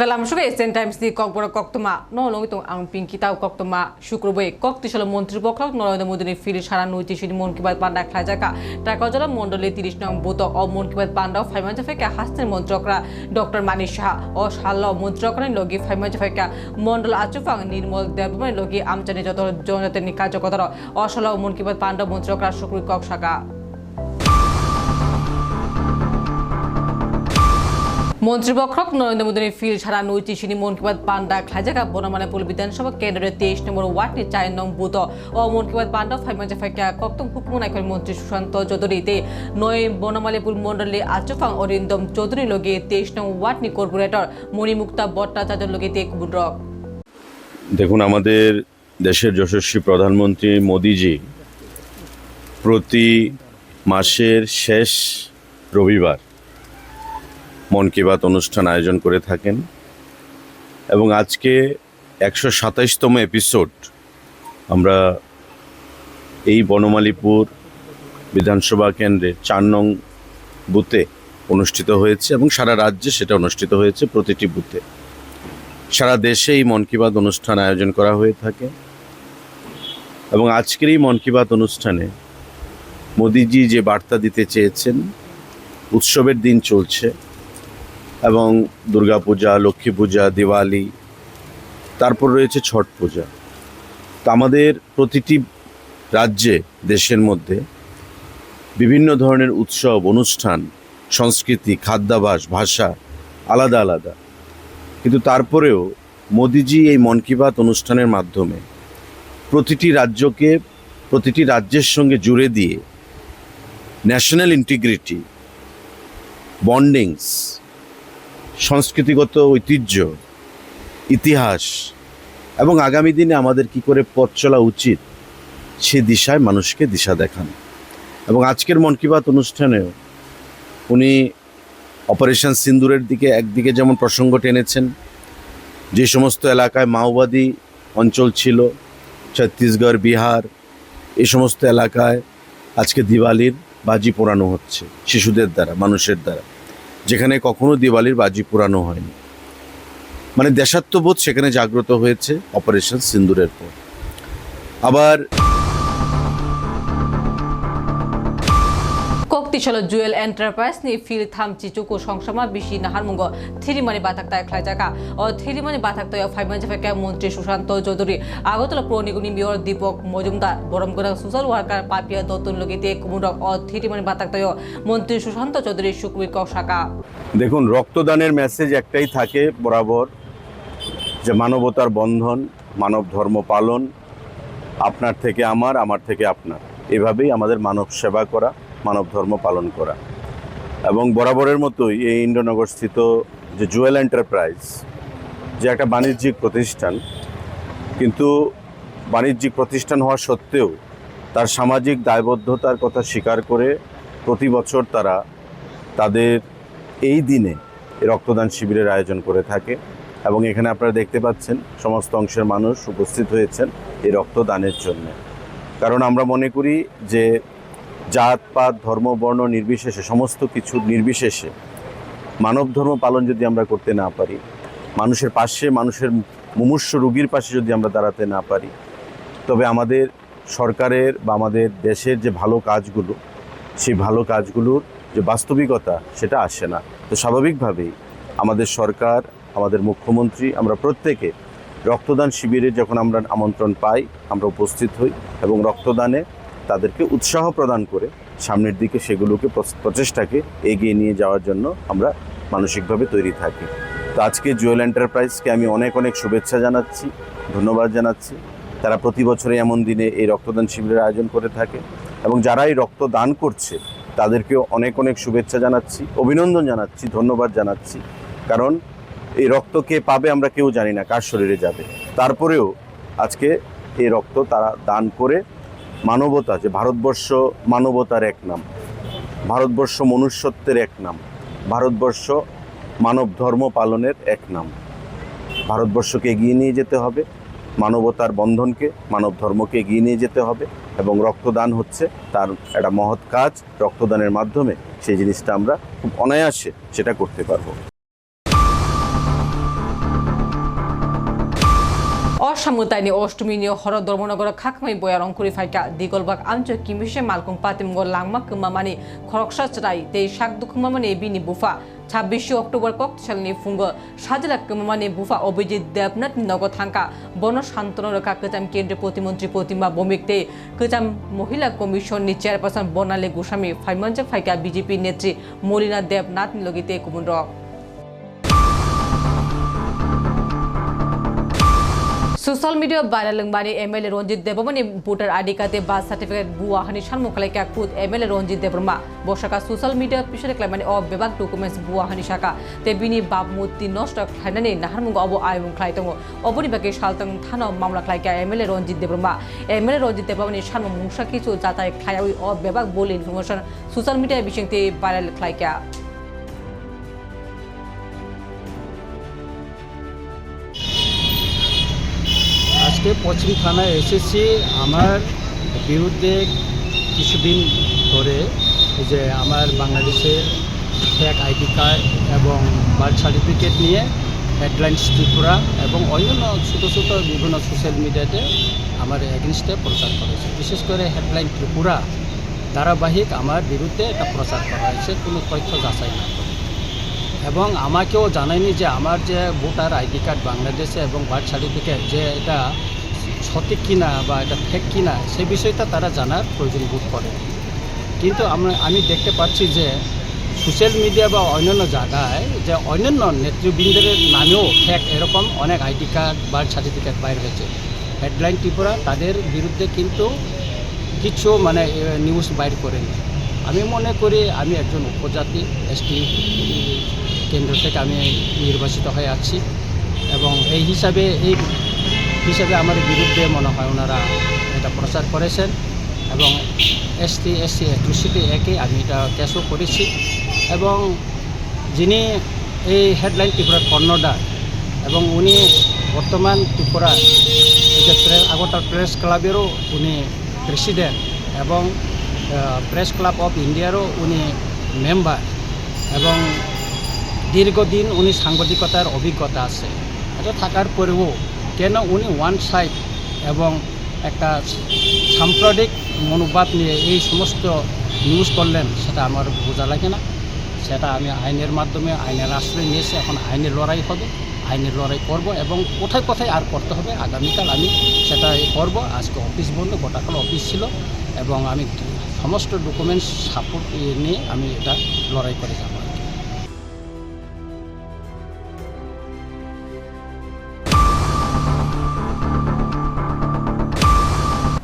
Tunggalam suka Eastern Times di kok bora kok tuma no long itong ang pinki tau kok tuma শুক্রবার কক তিশাল মন্ত্রী পক্ষক নরেন্দ্র মোদীর ফিরে সারা নৈতিক সিটি মন কি বাত পান্ডা খাজাকা টাকা জল মন্ডলে তিরিশ নং বুত ও মন কি বাত পান্ডা ফাইমাঞ্জা ফেকা হাস্তের মন্ত্রকরা, ডক্টর মানিশ সাহা ও শাল মন্ত্রকরা লগি ফাইমাঞ্জা ফেকা মন্ডল আচুফাং, নির্মল দেবমান লগি আমচানি যত জনজাতের কার্যকতার অসল মন কি বাত পান্ডা মন্ত্রকরা শুক্র কক শাখা মন্ত্রীপক্ষক নরেন্দ্র মোদীর ফিল ছাড়া নৈতি সিনি মন কি বাত, পান্ডা বনমানাপুল বিধানসভা কেন্দ্রের তেইশ নম্বর ওয়ার্ডটি চার নং বুথ। ও মন বাত, পান্ডা ফাইমাজা ফাইকা কক্তম হুকুমন আইকন মন্ত্রী সুশান্ত চৌধুরী তে নয় বনমালীপুর মন্ডলে আচফাং অরিন্দম চৌধুরী লগে তেইশ নং ওয়ার্ড নি কর্পোরেটর মণিমুক্তা ভট্টাচার্য লগে তে কুবুড্রক দেখুন, আমাদের দেশের যশস্বী প্রধানমন্ত্রী মোদিজি প্রতি মাসের শেষ রবিবার মন কি বাত অনুষ্ঠান আয়োজন করে থাকেন। এবং আজকে একশো সাতাইশতম এপিসোড আমরা এই বনমালীপুর বিধানসভা কেন্দ্রে চার নং বুথে অনুষ্ঠিত হয়েছে এবং সারা রাজ্যে সেটা অনুষ্ঠিত হয়েছে প্রতিটি বুথে। সারা দেশে এই মন কি বাত অনুষ্ঠান আয়োজন করা হয়ে থাকে। এবং আজকের এই মন কি বাত অনুষ্ঠানে মোদিজি যে বার্তা দিতে চেয়েছেন, উৎসবের দিন চলছে। এবং দুর্গাপূজা লক্ষ্মী পূজা, দিওয়ালি, তারপর রয়েছে ছট পূজা। তো আমাদের প্রতিটি রাজ্যে, দেশের মধ্যে বিভিন্ন ধরনের উৎসব, অনুষ্ঠান, সংস্কৃতি, খাদ্যাভাস, ভাষা আলাদা আলাদা। কিন্তু তারপরেও মোদিজি এই মন কি বাত অনুষ্ঠানের মাধ্যমে প্রতিটি রাজ্যকে, প্রতিটি রাজ্যের সঙ্গে জুড়ে দিয়ে ন্যাশনাল ইন্টিগ্রিটি বন্ডিংস সংস্কৃতিগত ঐতিহ্য, ইতিহাস এবং আগামী দিনে আমাদের কি করে পথ চলা উচিত, সে দিশায় মানুষকে দিশা দেখান। এবং আজকের মন কি বাত অনুষ্ঠানেও উনি অপারেশন সিন্দুরের দিকে একদিকে যেমন প্রসঙ্গ টেনেছেন, যে সমস্ত এলাকায় মাওবাদী অঞ্চল ছিল, ছত্তিশগড়, বিহার এই সমস্ত এলাকায় আজকে দিওয়ালির বাজি পোড়ানো হচ্ছে, শিশুদের দ্বারা, মানুষের দ্বারা। যেখানে কখনো দিওয়ালির বাজি পুরানো হয়নি। মানে দেশাত্মবোধ সেখানে জাগ্রত হয়েছে অপারেশন সিন্দুরের পর। আবার কক তিশাল জুয়েল এন্টারপ্রাইজ নি ফিল থামচি চুকু সংসমা বিশি নাহারমুঙ্গ থিরিমানি বাতাক তাই খাইজাকা ও থিরিমানি বাতাক তয় ফাইমাঞ্জা ফেকা মন্ত্রী সুশান্ত চৌধুরী। আগরতলা পৌর নিগম দীপক মজুমদার বরমগড়া সোশ্যাল ওয়ার্কার পাপিয়া দত্তন লগিতে কুমুরক ও থিরিমানি বাতাক তয় মন্ত্রী সুশান্ত চৌধুরী সুকুবির কক শাখা দেখুন, রক্তদানের মেসেজ একটাই থাকে বরাবর, যে মানবতার বন্ধন, মানব ধর্ম পালন, আপনার থেকে আমার আমার থেকে আপনার। এভাবেই আমাদের মানব সেবা করা। মানব ধর্ম পালন করা। এবং বরাবরের মতোই এই ইন্দ্রনগরস্থিত যে জুয়েল এন্টারপ্রাইজ, যে একটা বাণিজ্যিক প্রতিষ্ঠান, কিন্তু বাণিজ্যিক প্রতিষ্ঠান হওয়া সত্ত্বেও তার সামাজিক দায়বদ্ধতার কথা স্বীকার করে প্রতি বছর তারা তাদের এই দিনে রক্তদান শিবিরের আয়োজন করে থাকে। এবং এখানে আপনারা দেখতে পাচ্ছেন সমস্ত অংশের মানুষ উপস্থিত হয়েছেন এই রক্তদানের জন্য। কারণ আমরা মনে করি যে জাত, পাত, ধর্ম, বর্ণ, নির্বিশেষে, সমস্ত কিছু নির্বিশেষে মানব ধর্ম পালন যদি আমরা করতে না পারি, মানুষের পাশে, মানুষের মুমূর্ষ রুগীর পাশে যদি আমরা দাঁড়াতে না পারি, তবে আমাদের সরকারের বা আমাদের দেশের যে ভালো কাজগুলো, সেই ভালো কাজগুলোর যে বাস্তবিকতা সেটা আসে না। তো স্বাভাবিকভাবেই আমাদের সরকার, আমাদের মুখ্যমন্ত্রী, আমরা প্রত্যেকে রক্তদান শিবিরে যখন আমরা আমন্ত্রণ পাই, আমরা উপস্থিত হই এবং রক্তদানে তাদেরকে উৎসাহ প্রদান করে সামনের দিকে সেগুলোকে প্রচ- প্রচেষ্টাকে এগিয়ে নিয়ে যাওয়ার জন্য আমরা মানসিকভাবে তৈরি থাকি। তো আজকে জুয়েল এন্টারপ্রাইজকে আমি অনেক অনেক শুভেচ্ছা জানাচ্ছি, ধন্যবাদ জানাচ্ছি। তারা প্রতি বছরে এমন দিনে এই রক্তদান শিবিরের আয়োজন করে থাকে এবং যারা এই রক্ত দান করছে, তাদেরকেও অনেক অনেক শুভেচ্ছা জানাচ্ছি, অভিনন্দন জানাচ্ছি, ধন্যবাদ জানাচ্ছি। কারণ এই রক্ত কে পাবে আমরা কেউ জানি না, কার শরীরে যাবে। তারপরেও আজকে এই রক্ত তারা দান করে মানবতা, যে ভারতবর্ষ মানবতার এক নাম, ভারতবর্ষ মনুষ্যত্বের এক নাম, ভারতবর্ষ মানব ধর্ম পালনের এক নাম। ভারতবর্ষকে এগিয়ে নিয়ে যেতে হবে, মানবতার বন্ধনকে, মানব ধর্মকে এগিয়ে নিয়ে যেতে হবে এবং রক্তদান হচ্ছে তার একটা মহৎ কাজ। রক্তদানের মাধ্যমে সেই জিনিসটা আমরা খুব অনায়াসে সেটা করতে পারব। সামুতাইনি অষ্টমীনি হর ধর্মনগর খাকমাই বয়ার অঙ্কুরি ফাইকা দিগলবাগ আঞ্চল কিমিশে মালকং পাতিমগর লাংমা কুমামানি খরকসা চরাই তে শাক দুখুমামানি বিনি বুফা। ছাব্বিশে অক্টোবর কক্তশালনি ফুঙ্গ সাজলা কুমামানি বুফা অভিজিৎ দেবনাথ নগর থাঙ্কা বন শান্তন রক্ষা কেজাম কেন্দ্রীয় প্রতিমন্ত্রী প্রতিমা বমিকতে কেজাম মহিলা কমিশননি চেয়ারপারসন বর্ণালী গোস্বামী ফাইমঞ্জে ফাইকা বিজেপি নেত্রী মলিনা দেবনাথ লগিতে কুমুন social media viral লংবানি MLA Ranjit Debmani voter ID কার্ডে বার্থ সার্টিফিকেট বুয়া হানি সানমুখলাই কা খুদ এমএলএ রঞ্জিত দেবর্মা বসাকা সোশ্যাল মিডিয়া পিছনে ক্লাইমানি অ বেবাক ডকুমেন্টস বুয়া হানি শাখা তে বিনি বাপ মূর্তি নষ্ট খাইনানি নাহারমুঙ্গ অব আয়মুং দङ অবনি বাকে সালতং থানা মামলা খাই কা এমএলএ রঞ্জিত দেবর্মা এমএলএ রঞ্জিত দেবমনি সানমু মুংসা কিছু যাতাই খায়াই অ বেবাক বলে ইনফরমেশন সোশ্যাল মিডিয়া বিশংতে ভাইরাল খাই আজকে পশ্চিম থানায় এসেছি। আমার বিরুদ্ধে কিছুদিন ধরে যে আমার বাংলাদেশের ফ্যাক আইডি কার্ড এবং বার্থ সার্টিফিকেট নিয়ে হেডলাইন্স ত্রিপুরা এবং অন্যান্য ছোটো ছোটো বিভিন্ন সোশ্যাল মিডিয়াতে আমার এগেনস্টে প্রচার করেছে। বিশেষ করে হেডলাইন ত্রিপুরা ধারাবাহিক আমার বিরুদ্ধে এটা প্রচার করা হয়েছে, কোনো তথ্য যাচাই না করে। এবং আমাকেও জানায়নি যে আমার যে ভোটার আইডি কার্ড বাংলাদেশে এবং বার্থ সার্টিফিকেট যে এটা সঠিক কিনা বা এটা ফেক কিনা সে বিষয়টা তারা জানার প্রয়োজন বোধ করে। কিন্তু আমরা, আমি দেখতে পাচ্ছি যে সোশ্যাল মিডিয়া বা অন্যান্য জায়গায় যে অন্যান্য নেতৃবৃন্দের নামেও ফেক এরকম অনেক আইডি কার্ড বার্থ সার্টিফিকেট বাইর হয়েছে। হেডলাইন ত্রিপুরা তাদের বিরুদ্ধে কিন্তু কিছু মানে নিউজ বাইর করেনি। আমি মনে করি আমি একজন উপজাতি এসটি কেন্দ্র থেকে আমি নির্বাচিত হয়ে আছি এবং এই হিসাবে এই হিসাবে আমার বিরুদ্ধে মনে হয় ওনারা এটা প্রচার করেছেন এবং এসটি এসসি এট্রোসিটি একে আমি এটা কেসও করেছি। এবং যিনি এই হেডলাইন ত্রিপুরার কর্ণধার এবং উনি বর্তমান ত্রিপুরা যে আগরতলা প্রেস ক্লাবেরও উনি প্রেসিডেন্ট এবং প্রেস ক্লাব অফ ইন্ডিয়ারও উনি মেম্বার এবং দীর্ঘদিন উনি সাংবাদিকতার অভিজ্ঞতা আছে। এটা থাকার পরেও কেন উনি ওয়ান সাইড এবং একটা সাম্প্রদায়িক মনোবাদ নিয়ে এই সমস্ত নিউজ করলেন, সেটা আমার বোঝা লাগে না। সেটা আমি আইনের মাধ্যমে, আইনের আশ্রয় নিয়েছি, এখন আইনের লড়াই হবে, আইনের লড়াই করব এবং কোথায় কোথায় আর করতে হবে, আগামীকাল আমি সেটা করব। আজকে অফিস বন্ধ গোটাকাল অফিস ছিল এবং আমি সমস্ত ডকুমেন্টস সাপোর্ট নিয়ে আমি এটা লড়াই করে যাব।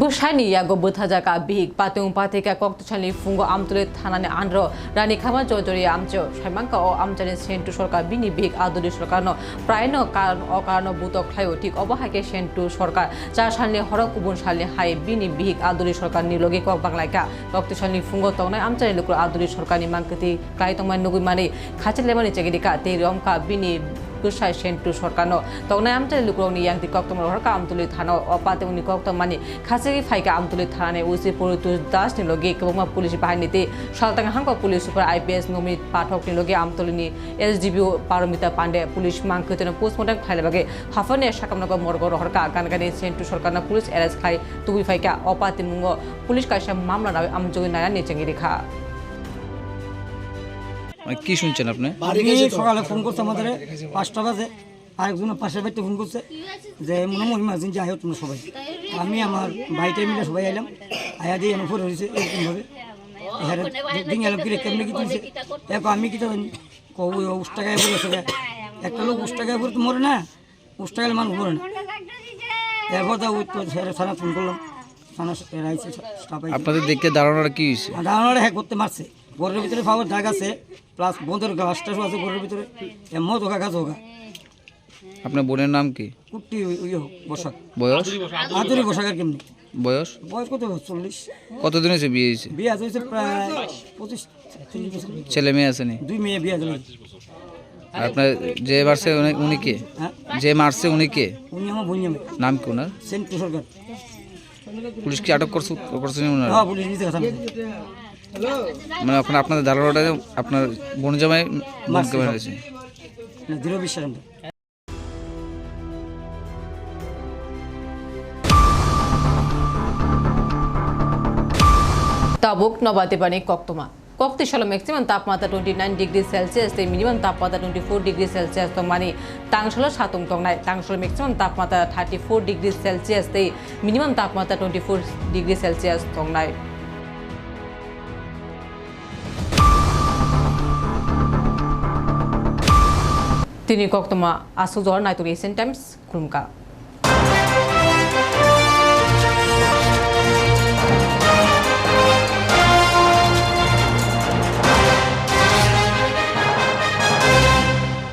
আর কি। Bushani, yago buthaja big patung patika koktuchani fungo amtule, thanane andro, rani khama jojori amcho সাইমাঙ্কা ও আমচানি সেন্টু সরকার বিনি বিগ আদরি সরকার প্রায় কারণ অকারণ বুতক খাইও ঠিক অবহাকে সেন্টু সরকার চার সালনি হরক কুবুন সালনি হাই বিনি বিগ আদরি সরকার নিলগে কক বাংলাইকা রক্তশালী ফুঙ্গ তংনাই আমচানি লুকুর আদরি সরকারনি মাংকতি ক্লাই তংমাই নগুই মানে খাচে লেমানি চেগিদিকা তে রমকা বিনি কুসাই সেন্টু সরকারনো। তংনাই আমচানি লুকুরনি ইয়াংতি কক্তম হরকা আমতুলি থানো। অপাতে উনি কক্তম মানে খাসেগি ফাইকা আমতুলি থানানে উসি পরিতু দাস নিলগে কেবংমা পুলিশ বাহিনীতে। সালতাং hunk police super IPS Namit Pathak নিলগে আমতুলিনি এসডিবিও পারমিতা পান্ডে পুলিশ মাংকতেন পোস্টমর্টম খাইলেবাগে হাফানে সাকামনগ মর্গ রহরকা গানগানি সেন্টু সরকারনা পুলিশ এরেস খাই তুবি ফাইকা অপাতে মুঙ্গ পুলিশ কাইসা মামলা নামে আমজগি নায়া নিচেঙ্গি রেখা। কি শুনছেন আপনি? আমি সকালে ফোন করছে আমাদের পাঁচটা বাজে আরেকজনের পাশের বাড়িতে ফোন করছে যে মনে হয় ইমার্জেন্সি আয়ো তোমরা সবাই। আমি আমার ভাইটাই মিলে সবাই এলাম আয়া দিয়ে ফোন হয়েছে এরকমভাবে এখানে দিন এলাম কিরে কেমনি কি তুলছে দেখো আমি কি তো কবু উস টাকায় বলেছে একটা লোক উস টাকায় তো মরে না। উস টাকায় মানুষ মরে না। এরপর তা ওই তো থানা ফোন করলাম। থানা রাইছে স্টাফ আপনাদের দেখতে দাঁড়ানোর কি হয়েছে? দাঁড়ানোটা হ্যাঁ করতে মারছে। ঘরের ভিতরে পাওয়ার দাগ আছে প্লাস বন্ধের গাছটা আছে ঘরের ভিতরে এমন ধোকা গাছ হোকা আপনার বোনের নাম কি? কুট্টি বসাক। বয়স? আদুরি বসাক আর কেমনি? বয়স? বয়স কত চল্লিশ। কতদিন হয়েছে বিয়ে হয়েছে? বিয়ে আছে হয়েছে প্রায় পঁচিশ ছেলে মেয়ে আসেনি দুই মেয়ে বিয়ে আছে আপনার যে মারছে উনি- কে? হ্যাঁ? যে মারছে উনি কে? উনি আমার বোন নাম কি ওনার? সেন্টু সরকার। পুলিশ কি আটক করছে করছেন ওনার? হ্যাঁ পুলিশ নিচে কথা মানে এখন আপনাদের ধারণাটা আপনার বন জামাই হয়েছে দৃঢ় বিশ্বাস তাবুক নবাতেপানি কক্তমা। কক্তেশাল ম্যাক্সিমাম তাপমাত্রা টোয়েন্টি নাইন ডিগ্রি সেলসিয়াস এই মিনিমাম তাপমাত্রা টোয়েন্টি ফোর ডিগ্রি সেলসিয়াস তো মানে তাংশল সাতম টংনায় তাংশল ম্যাক্সিমাম তাপমাত্রা থার্টি ফোর ডিগ্রি সেলসিয়াস এই মিনিমাম তাপমাত্রা টোয়েন্টি ফোর ডিগ্রি সেলসিয়াস টংনায় তিনি koktoma asu jor naitur asian times kurumka